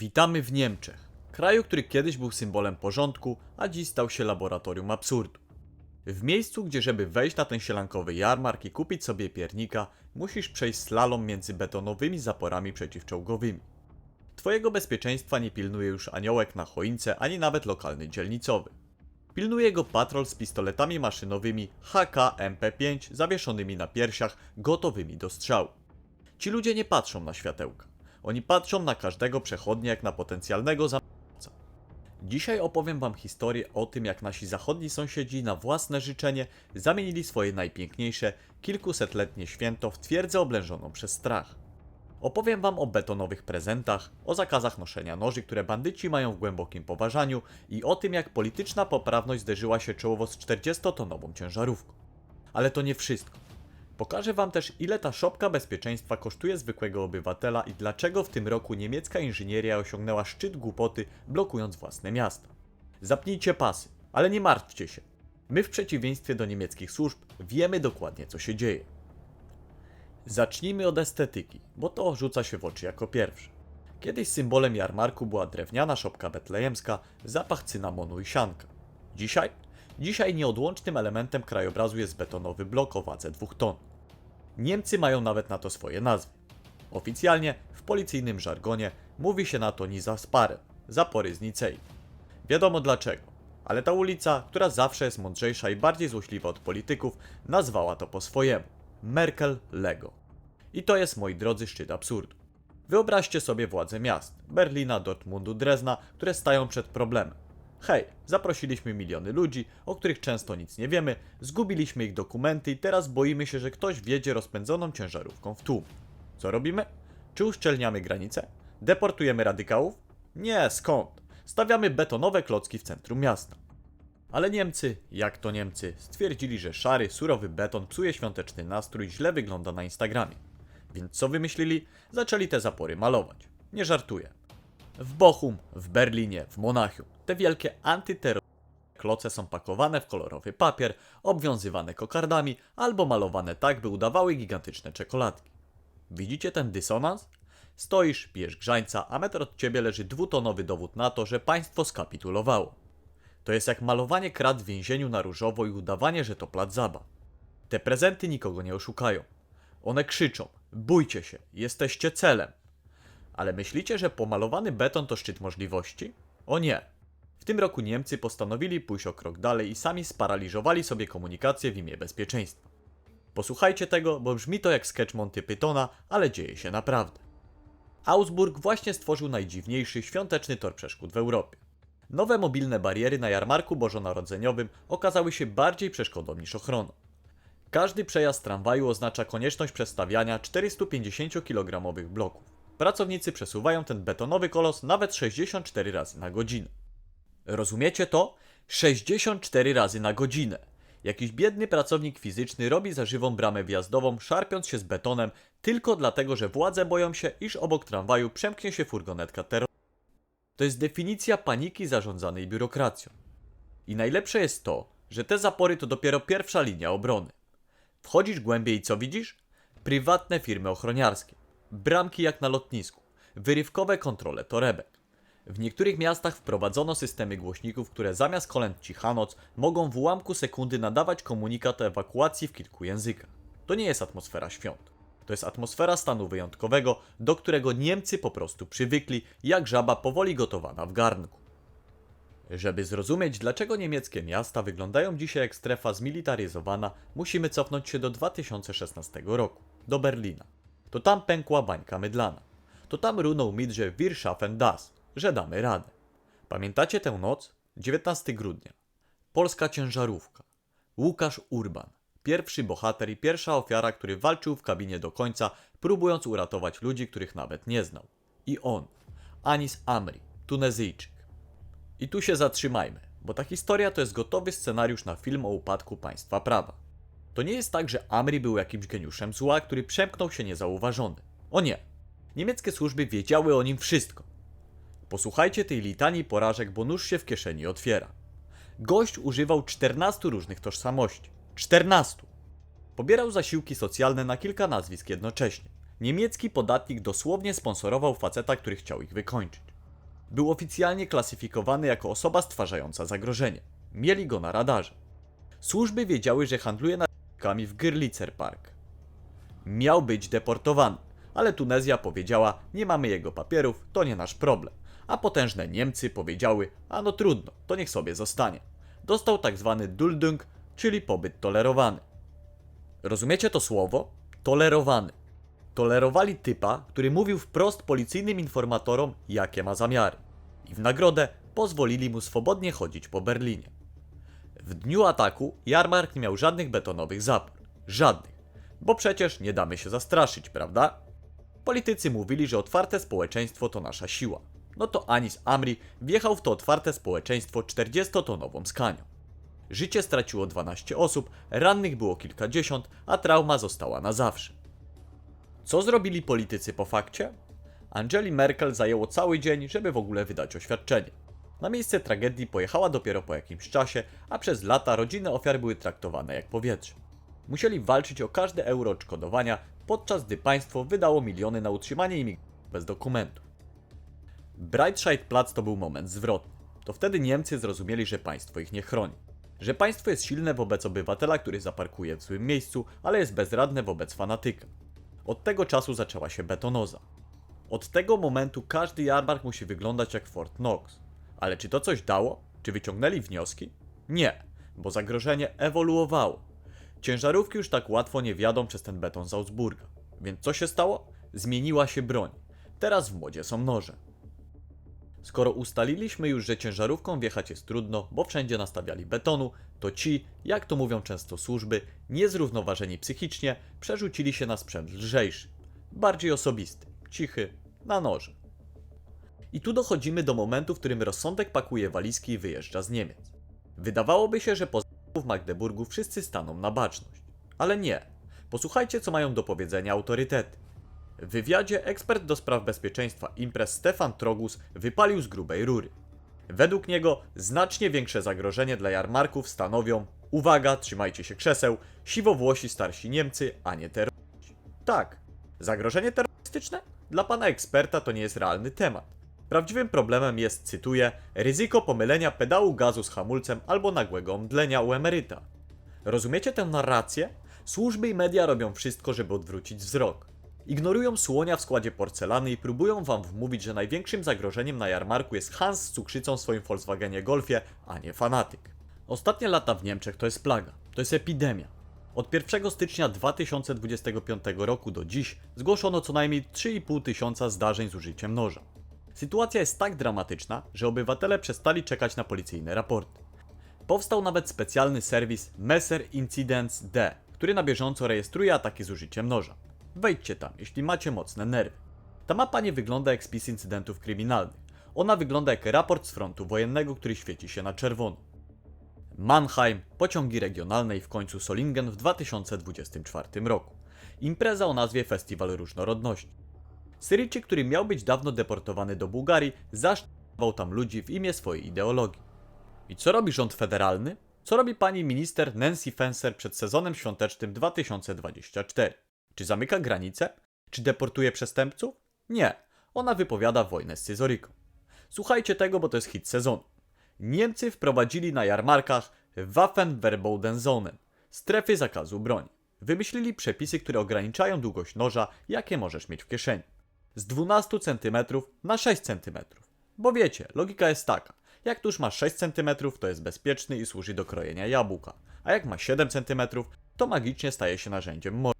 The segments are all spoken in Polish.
Witamy w Niemczech, kraju, który kiedyś był symbolem porządku, a dziś stał się laboratorium absurdu. W miejscu, gdzie żeby wejść na ten sielankowy jarmark i kupić sobie piernika, musisz przejść slalom między betonowymi zaporami przeciwczołgowymi. Twojego bezpieczeństwa nie pilnuje już aniołek na choince, ani nawet lokalny dzielnicowy. Pilnuje go patrol z pistoletami maszynowymi HK-MP5 zawieszonymi na piersiach, gotowymi do strzału. Ci ludzie nie patrzą na światełka. Oni patrzą na każdego przechodnia jak na potencjalnego zamówcę. Dzisiaj opowiem wam historię o tym, jak nasi zachodni sąsiedzi na własne życzenie zamienili swoje najpiękniejsze, kilkusetletnie święto w twierdzę oblężoną przez strach. Opowiem wam o betonowych prezentach, o zakazach noszenia noży, które bandyci mają w głębokim poważaniu i o tym, jak polityczna poprawność zderzyła się czołowo z 40-tonową ciężarówką. Ale to nie wszystko. Pokażę wam też, ile ta szopka bezpieczeństwa kosztuje zwykłego obywatela i dlaczego w tym roku niemiecka inżynieria osiągnęła szczyt głupoty, blokując własne miasta. Zapnijcie pasy, ale nie martwcie się. My, w przeciwieństwie do niemieckich służb, wiemy dokładnie, co się dzieje. Zacznijmy od estetyki, bo to rzuca się w oczy jako pierwsze. Kiedyś symbolem jarmarku była drewniana szopka betlejemska, zapach cynamonu i sianka. Dzisiaj? Dzisiaj nieodłącznym elementem krajobrazu jest betonowy blok o wadze 2 ton. Niemcy mają nawet na to swoje nazwy. Oficjalnie, w policyjnym żargonie, mówi się na to Nizasparren, zapory z Nicei. Wiadomo dlaczego, ale ta ulica, która zawsze jest mądrzejsza i bardziej złośliwa od polityków, nazwała to po swojemu. Merkel Lego. I to jest, moi drodzy, szczyt absurdu. Wyobraźcie sobie władze miast, Berlina, Dortmundu, Drezna, które stają przed problemem. Hej, zaprosiliśmy miliony ludzi, o których często nic nie wiemy, zgubiliśmy ich dokumenty i teraz boimy się, że ktoś wjedzie rozpędzoną ciężarówką w tłum. Co robimy? Czy uszczelniamy granice? Deportujemy radykałów? Nie, skąd? Stawiamy betonowe klocki w centrum miasta. Ale Niemcy, jak to Niemcy, stwierdzili, że szary, surowy beton psuje świąteczny nastrój i źle wygląda na Instagramie. Więc co wymyślili? Zaczęli te zapory malować. Nie żartuję. W Bochum, w Berlinie, w Monachium te wielkie antyterror kloce są pakowane w kolorowy papier, obwiązywane kokardami albo malowane tak, by udawały gigantyczne czekoladki. Widzicie ten dysonans? Stoisz, pijesz grzańca, a metr od ciebie leży dwutonowy dowód na to, że państwo skapitulowało. To jest jak malowanie krat w więzieniu na różowo i udawanie, że to plac zabaw. Te prezenty nikogo nie oszukają. One krzyczą: bójcie się, jesteście celem. Ale myślicie, że pomalowany beton to szczyt możliwości? O nie. W tym roku Niemcy postanowili pójść o krok dalej i sami sparaliżowali sobie komunikację w imię bezpieczeństwa. Posłuchajcie tego, bo brzmi to jak sketch Monty Pythona, ale dzieje się naprawdę. Augsburg właśnie stworzył najdziwniejszy świąteczny tor przeszkód w Europie. Nowe mobilne bariery na jarmarku bożonarodzeniowym okazały się bardziej przeszkodą niż ochroną. Każdy przejazd tramwaju oznacza konieczność przestawiania 450 kg bloków. Pracownicy przesuwają ten betonowy kolos nawet 64 razy na godzinę. Rozumiecie to? 64 razy na godzinę. Jakiś biedny pracownik fizyczny robi za żywą bramę wjazdową, szarpiąc się z betonem, tylko dlatego, że władze boją się, iż obok tramwaju przemknie się furgonetka terror. To jest definicja paniki zarządzanej biurokracją. I najlepsze jest to, że te zapory to dopiero pierwsza linia obrony. Wchodzisz głębiej i co widzisz? Prywatne firmy ochroniarskie. Bramki jak na lotnisku. Wyrywkowe kontrole torebek. W niektórych miastach wprowadzono systemy głośników, które zamiast kolęd Cichanoc mogą w ułamku sekundy nadawać komunikat ewakuacji w kilku językach. To nie jest atmosfera świąt. To jest atmosfera stanu wyjątkowego, do którego Niemcy po prostu przywykli, jak żaba powoli gotowana w garnku. Żeby zrozumieć, dlaczego niemieckie miasta wyglądają dzisiaj jak strefa zmilitaryzowana, musimy cofnąć się do 2016 roku, do Berlina. To tam pękła bańka mydlana. To tam runął mit, że wir schaffen das, że damy radę. Pamiętacie tę noc? 19 grudnia. Polska ciężarówka. Łukasz Urban. Pierwszy bohater i pierwsza ofiara, który walczył w kabinie do końca, próbując uratować ludzi, których nawet nie znał. I on, Anis Amri, Tunezyjczyk. I tu się zatrzymajmy, bo ta historia to jest gotowy scenariusz na film o upadku państwa prawa. To nie jest tak, że Amri był jakimś geniuszem zła, który przemknął się niezauważony. O nie. Niemieckie służby wiedziały o nim wszystko. Posłuchajcie tej litanii porażek, bo nóż się w kieszeni otwiera. Gość używał 14 różnych tożsamości. 14. Pobierał zasiłki socjalne na kilka nazwisk jednocześnie. Niemiecki podatnik dosłownie sponsorował faceta, który chciał ich wykończyć. Był oficjalnie klasyfikowany jako osoba stwarzająca zagrożenie. Mieli go na radarze. Służby wiedziały, że handluje narkotykami w Girlitzer Park. Miał być deportowany, ale Tunezja powiedziała: Nie mamy jego papierów, to nie nasz problem. A potężne Niemcy powiedziały: A no trudno, to niech sobie zostanie. Dostał tak zwany Duldung, czyli pobyt tolerowany. Rozumiecie to słowo? Tolerowany. Tolerowali typa, który mówił wprost policyjnym informatorom, jakie ma zamiary. I w nagrodę pozwolili mu swobodnie chodzić po Berlinie. W dniu ataku Jarmark nie miał żadnych betonowych zapór. Żadnych. Bo przecież nie damy się zastraszyć, prawda? Politycy mówili, że otwarte społeczeństwo to nasza siła. No to Anis Amri wjechał w to otwarte społeczeństwo 40-tonową skanią. Życie straciło 12 osób, rannych było kilkadziesiąt, a trauma została na zawsze. Co zrobili politycy po fakcie? Angeli Merkel zajęło cały dzień, żeby w ogóle wydać oświadczenie. Na miejsce tragedii pojechała dopiero po jakimś czasie, a przez lata rodziny ofiar były traktowane jak powietrze. Musieli walczyć o każde euro odszkodowania, podczas gdy państwo wydało miliony na utrzymanie imigrantów bez dokumentów. Breitscheidplatz to był moment zwrotny. To wtedy Niemcy zrozumieli, że państwo ich nie chroni. Że państwo jest silne wobec obywatela, który zaparkuje w złym miejscu, ale jest bezradne wobec fanatyka. Od tego czasu zaczęła się betonoza. Od tego momentu każdy jarmark musi wyglądać jak Fort Knox. Ale czy to coś dało? Czy wyciągnęli wnioski? Nie, bo zagrożenie ewoluowało. Ciężarówki już tak łatwo nie wjadą przez ten beton z Augsburga. Więc co się stało? Zmieniła się broń. Teraz w modzie są noże. Skoro ustaliliśmy już, że ciężarówką wjechać jest trudno, bo wszędzie nastawiali betonu, to ci, jak to mówią często służby, niezrównoważeni psychicznie, przerzucili się na sprzęt lżejszy, bardziej osobisty, cichy, na noże. I tu dochodzimy do momentu, w którym rozsądek pakuje walizki i wyjeżdża z Niemiec. Wydawałoby się, że po w Magdeburgu wszyscy staną na baczność. Ale nie. Posłuchajcie, co mają do powiedzenia autorytety. W wywiadzie ekspert do spraw bezpieczeństwa imprez Stefan Trogus wypalił z grubej rury. Według niego znacznie większe zagrożenie dla jarmarków stanowią, uwaga, trzymajcie się krzeseł, siwowłosi starsi Niemcy, a nie terroryści. Tak, zagrożenie terrorystyczne? Dla pana eksperta to nie jest realny temat. Prawdziwym problemem jest, cytuję, ryzyko pomylenia pedału gazu z hamulcem albo nagłego omdlenia u emeryta. Rozumiecie tę narrację? Służby i media robią wszystko, żeby odwrócić wzrok. Ignorują słonia w składzie porcelany i próbują wam wmówić, że największym zagrożeniem na jarmarku jest Hans z cukrzycą w swoim Volkswagenie Golfie, a nie fanatyk. Ostatnie lata w Niemczech to jest plaga, to jest epidemia. Od 1 stycznia 2025 roku do dziś zgłoszono co najmniej 3,5 tysiąca zdarzeń z użyciem noża. Sytuacja jest tak dramatyczna, że obywatele przestali czekać na policyjne raporty. Powstał nawet specjalny serwis Messer Incidents D, który na bieżąco rejestruje ataki z użyciem noża. Wejdźcie tam, jeśli macie mocne nerwy. Ta mapa nie wygląda jak spis incydentów kryminalnych. Ona wygląda jak raport z frontu wojennego, który świeci się na czerwono. Mannheim, pociągi regionalne i w końcu Solingen w 2024 roku. Impreza o nazwie Festiwal Różnorodności. Syryjczyk, który miał być dawno deportowany do Bułgarii, zaszczędzał tam ludzi w imię swojej ideologii. I co robi rząd federalny? Co robi pani minister Nancy Fencer przed sezonem świątecznym 2024? Czy zamyka granice? Czy deportuje przestępców? Nie. Ona wypowiada wojnę z Scyzoryką. Słuchajcie tego, bo to jest hit sezonu. Niemcy wprowadzili na jarmarkach Waffenverbotenzonen, strefy zakazu broni. Wymyślili przepisy, które ograniczają długość noża, jakie możesz mieć w kieszeni. Z 12 cm na 6 cm. Bo wiecie, logika jest taka. Jak tuż ma 6 cm, to jest bezpieczny i służy do krojenia jabłka, a jak ma 7 cm, to magicznie staje się narzędziem mordu.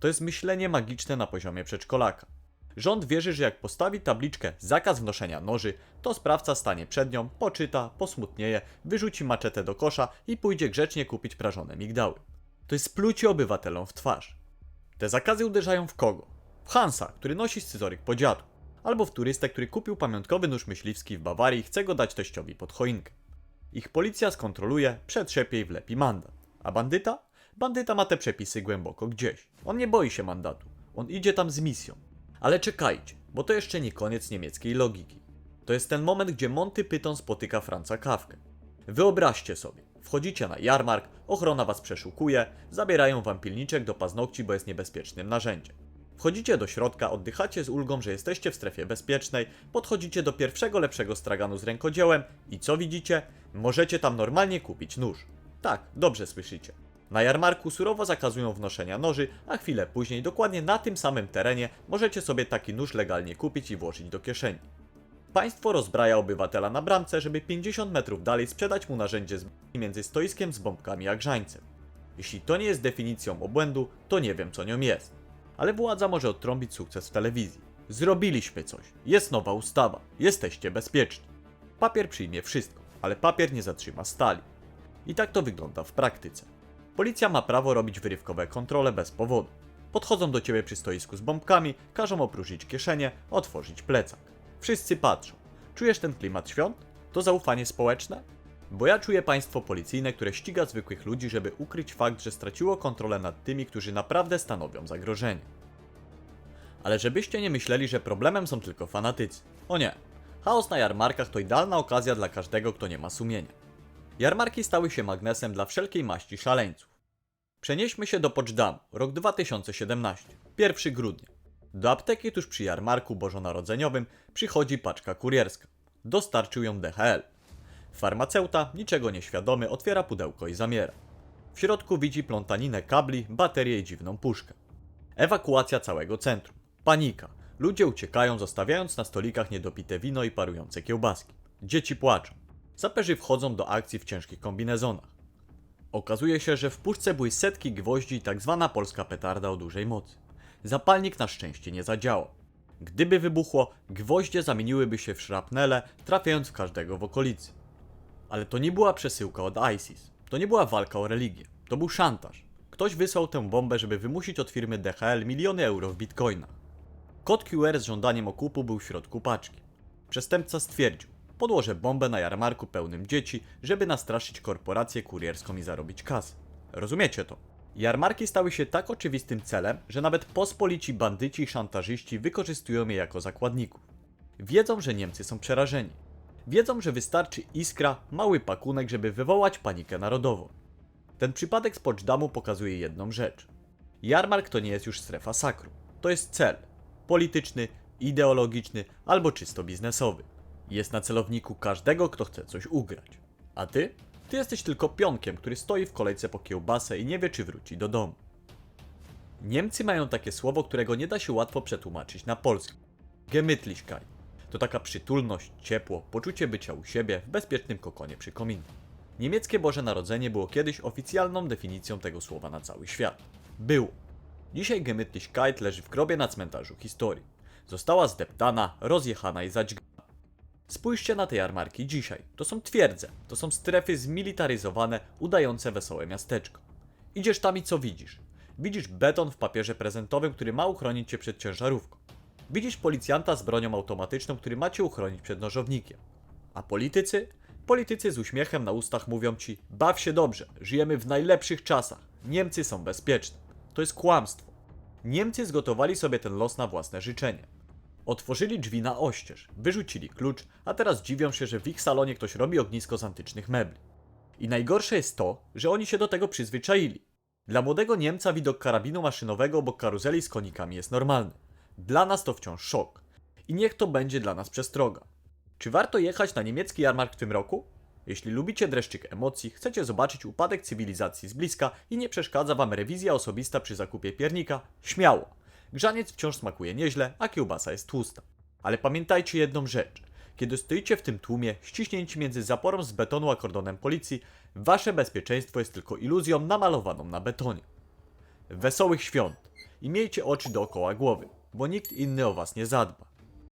To jest myślenie magiczne na poziomie przedszkolaka. Rząd wierzy, że jak postawi tabliczkę zakaz wnoszenia noży, to sprawca stanie przed nią, poczyta, posmutnieje, wyrzuci maczetę do kosza i pójdzie grzecznie kupić prażone migdały. To jest plucie obywatelom w twarz. Te zakazy uderzają w kogo? W Hansa, który nosi scyzoryk po dziadu. Albo w turystę, który kupił pamiątkowy nóż myśliwski w Bawarii i chce go dać teściowi pod choinkę. Ich policja skontroluje, przetrzepie i wlepi mandat. A bandyta? Bandyta ma te przepisy głęboko gdzieś. On nie boi się mandatu. On idzie tam z misją. Ale czekajcie, bo to jeszcze nie koniec niemieckiej logiki. To jest ten moment, gdzie Monty Python spotyka Franza Kawkę. Wyobraźcie sobie, wchodzicie na jarmark, ochrona was przeszukuje, zabierają wam pilniczek do paznokci, bo jest niebezpiecznym narzędziem. Wchodzicie do środka, oddychacie z ulgą, że jesteście w strefie bezpiecznej, podchodzicie do pierwszego lepszego straganu z rękodziełem i co widzicie? Możecie tam normalnie kupić nóż. Tak, dobrze słyszycie. Na jarmarku surowo zakazują wnoszenia noży, a chwilę później, dokładnie na tym samym terenie, możecie sobie taki nóż legalnie kupić i włożyć do kieszeni. Państwo rozbraja obywatela na bramce, żeby 50 metrów dalej sprzedać mu narzędzie z b- między stoiskiem z bombkami a grzańcem. Jeśli to nie jest definicją obłędu, to nie wiem co nią jest. Ale władza może odtrąbić sukces w telewizji. Zrobiliśmy coś. Jest nowa ustawa. Jesteście bezpieczni. Papier przyjmie wszystko, ale papier nie zatrzyma stali. I tak to wygląda w praktyce. Policja ma prawo robić wyrywkowe kontrole bez powodu. Podchodzą do ciebie przy stoisku z bombkami, każą opróżnić kieszenie, otworzyć plecak. Wszyscy patrzą. Czujesz ten klimat świąt? To zaufanie społeczne? Bo ja czuję państwo policyjne, które ściga zwykłych ludzi, żeby ukryć fakt, że straciło kontrolę nad tymi, którzy naprawdę stanowią zagrożenie. Ale żebyście nie myśleli, że problemem są tylko fanatycy. O nie. Chaos na jarmarkach to idealna okazja dla każdego, kto nie ma sumienia. Jarmarki stały się magnesem dla wszelkiej maści szaleńców. Przenieśmy się do Poczdam, rok 2017, 1 grudnia. Do apteki tuż przy jarmarku bożonarodzeniowym przychodzi paczka kurierska. Dostarczył ją DHL. Farmaceuta, niczego nieświadomy, otwiera pudełko i zamiera. W środku widzi plątaninę kabli, baterię i dziwną puszkę. Ewakuacja całego centrum. Panika. Ludzie uciekają, zostawiając na stolikach niedopite wino i parujące kiełbaski. Dzieci płaczą. Saperzy wchodzą do akcji w ciężkich kombinezonach. Okazuje się, że w puszce były setki gwoździ i tak zwana polska petarda o dużej mocy. Zapalnik na szczęście nie zadziałał. Gdyby wybuchło, gwoździe zamieniłyby się w szrapnele, trafiając w każdego w okolicy. Ale to nie była przesyłka od ISIS. To nie była walka o religię. To był szantaż. Ktoś wysłał tę bombę, żeby wymusić od firmy DHL miliony euro w bitcoinach. Kod QR z żądaniem okupu był w środku paczki. Przestępca stwierdził: Podłożę bombę na jarmarku pełnym dzieci, żeby nastraszyć korporację kurierską i zarobić kasę. Rozumiecie to? Jarmarki stały się tak oczywistym celem, że nawet pospolici bandyci i szantażyści wykorzystują je jako zakładników. Wiedzą, że Niemcy są przerażeni. Wiedzą, że wystarczy iskra, mały pakunek, żeby wywołać panikę narodową. Ten przypadek z Poczdamu pokazuje jedną rzecz. Jarmark to nie jest już strefa sakrum. To jest cel. Polityczny, ideologiczny albo czysto biznesowy. Jest na celowniku każdego, kto chce coś ugrać. A ty? Ty jesteś tylko pionkiem, który stoi w kolejce po kiełbasę i nie wie, czy wróci do domu. Niemcy mają takie słowo, którego nie da się łatwo przetłumaczyć na polski. Gemütlichkeit. To taka przytulność, ciepło, poczucie bycia u siebie w bezpiecznym kokonie przy kominku. Niemieckie Boże Narodzenie było kiedyś oficjalną definicją tego słowa na cały świat. Było. Dzisiaj Gemütlichkeit leży w grobie na cmentarzu historii. Została zdeptana, rozjechana i zadźgana. Spójrzcie na te jarmarki dzisiaj. To są twierdze, to są strefy zmilitaryzowane, udające wesołe miasteczko. Idziesz tam i co widzisz? Widzisz beton w papierze prezentowym, który ma uchronić cię przed ciężarówką. Widzisz policjanta z bronią automatyczną, który ma cię uchronić przed nożownikiem. A politycy? Politycy z uśmiechem na ustach mówią ci: baw się dobrze, żyjemy w najlepszych czasach, Niemcy są bezpieczne. To jest kłamstwo. Niemcy zgotowali sobie ten los na własne życzenie. Otworzyli drzwi na oścież, wyrzucili klucz, a teraz dziwią się, że w ich salonie ktoś robi ognisko z antycznych mebli. I najgorsze jest to, że oni się do tego przyzwyczaili. Dla młodego Niemca widok karabinu maszynowego obok karuzeli z konikami jest normalny. Dla nas to wciąż szok. I niech to będzie dla nas przestroga. Czy warto jechać na niemiecki jarmark w tym roku? Jeśli lubicie dreszczyk emocji, chcecie zobaczyć upadek cywilizacji z bliska i nie przeszkadza wam rewizja osobista przy zakupie piernika, śmiało. Grzaniec wciąż smakuje nieźle, a kiełbasa jest tłusta. Ale pamiętajcie jedną rzecz. Kiedy stoicie w tym tłumie, ściśnięci między zaporą z betonu a kordonem policji, wasze bezpieczeństwo jest tylko iluzją namalowaną na betonie. Wesołych świąt i miejcie oczy dookoła głowy, bo nikt inny o was nie zadba.